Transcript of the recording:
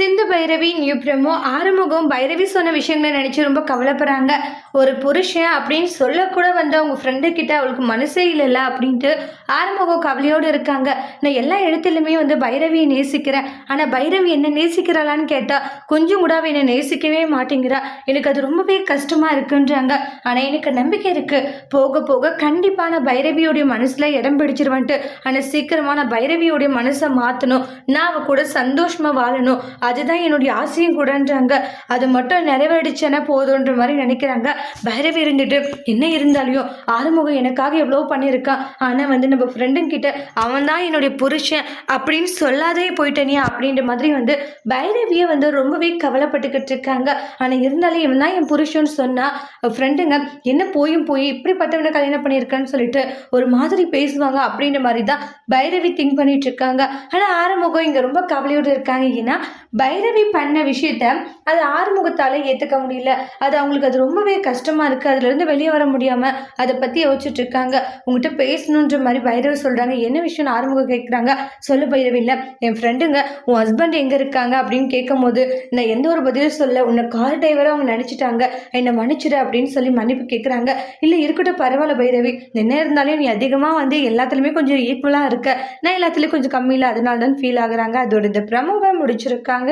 சிந்து Bhairavi new promo Arumugam Bhairavi சொன்ன விஷயங்களை நினச்சி ரொம்ப கவலைப்படுறாங்க. ஒரு புருஷன் அப்படின்னு சொல்லக்கூட வந்து அவங்க ஃப்ரெண்டு கிட்ட அவளுக்கு மனசே இல்லைல்ல அப்படின்ட்டு ஆறுமுகம் கவலையோடு இருக்காங்க. நான் எல்லா இடத்துலையுமே வந்து பைரவியை நேசிக்கிறேன். ஆனால் பைரவி என்ன நேசிக்கிறாளான்னு கேட்டால் கொஞ்சம் கூட அவள் என்னை நேசிக்கவே மாட்டேங்கிறா. எனக்கு அது ரொம்பவே கஷ்டமாக இருக்குன்றாங்க. ஆனால் எனக்கு நம்பிக்கை இருக்குது போக போக கண்டிப்பாக நான் பைரவியோடைய மனசில் இடம் பிடிச்சிருவேன்ட்டு. ஆனால் சீக்கிரமாக நான் பைரவியோடைய மனசை மாற்றணும் நான் அவள் கூட சந்தோஷமாக வாழணும். அதுதான் என்னுடைய ஆசையும் கூடன்றாங்க. அது மட்டும் நிறைவேறிச்சேன்னா போதுன்ற மாதிரி நினைக்கிறாங்க. பைரவி இருந்துட்டு என்ன இருந்தாலையும் ஆறுமுகம் எனக்காக எவ்வளோ பண்ணியிருக்கான் ஆனால் வந்து நம்ம ஃப்ரெண்டுங்கிட்ட அவன் தான் என்னுடைய புருஷன் அப்படின்னு சொல்லாதே போயிட்டனியா அப்படின்ற மாதிரி வந்து பைரவியை வந்து ரொம்பவே கவலைப்பட்டுக்கிட்டு இருக்காங்க. ஆனால் இருந்தாலும் இவன் தான் என் புருஷன்னு சொன்னால் ஃப்ரெண்டுங்க என்ன போயும் போய் இப்படிப்பட்டவனை கல்யாணம் பண்ணியிருக்கான்னு சொல்லிட்டு ஒரு மாதிரி பேசுவாங்க அப்படின்ற மாதிரி தான் பைரவி திங்க் பண்ணிட்டு இருக்காங்க. ஆனால் ஆறுமுகம் இங்கே ரொம்ப கவலையோடு இருக்காங்க. ஏன்னா பைரவி பண்ண விஷயத்த அது ஆறுமுகத்தால் ஏற்றுக்க முடியல. அது அவங்களுக்கு அது ரொம்பவே கஷ்டமாக இருக்குது அதுலேருந்து வெளியே வர முடியாமல் அதை பற்றி யோசிச்சுட்டு இருக்காங்க. உங்ககிட்ட பேசணுன்ற மாதிரி பைரவி சொல்கிறாங்க என்ன விஷயம்னு ஆறுமுகம் கேட்குறாங்க சொல்லு பைரவி. இல்லை என் ஃப்ரெண்டுங்க உன் ஹஸ்பண்ட் எங்கே இருக்காங்க? அப்படின்னு கேட்கும் போது நான் எந்த ஒரு பதிலும் சொல்ல உன்னை கார் டிரைவராக அவங்க நினச்சிட்டாங்க. என்னை மன்னிச்சிடு அப்படின்னு சொல்லி மன்னிப்பு கேட்குறாங்க இல்லை இருக்கட்டும் பரவாயில்ல பைரவி. என்ன இருந்தாலும் நீ அதிகமாக வந்து எல்லாத்துலேயுமே கொஞ்சம் ஈக்குவலாக இருக்க. நான் எல்லாத்துலேயும் கொஞ்சம் கம்மியில் அதனால தான் ஃபீல் ஆகுறாங்க. அதோட இந்த பிரமோவை முடிச்சிருக்காங்க.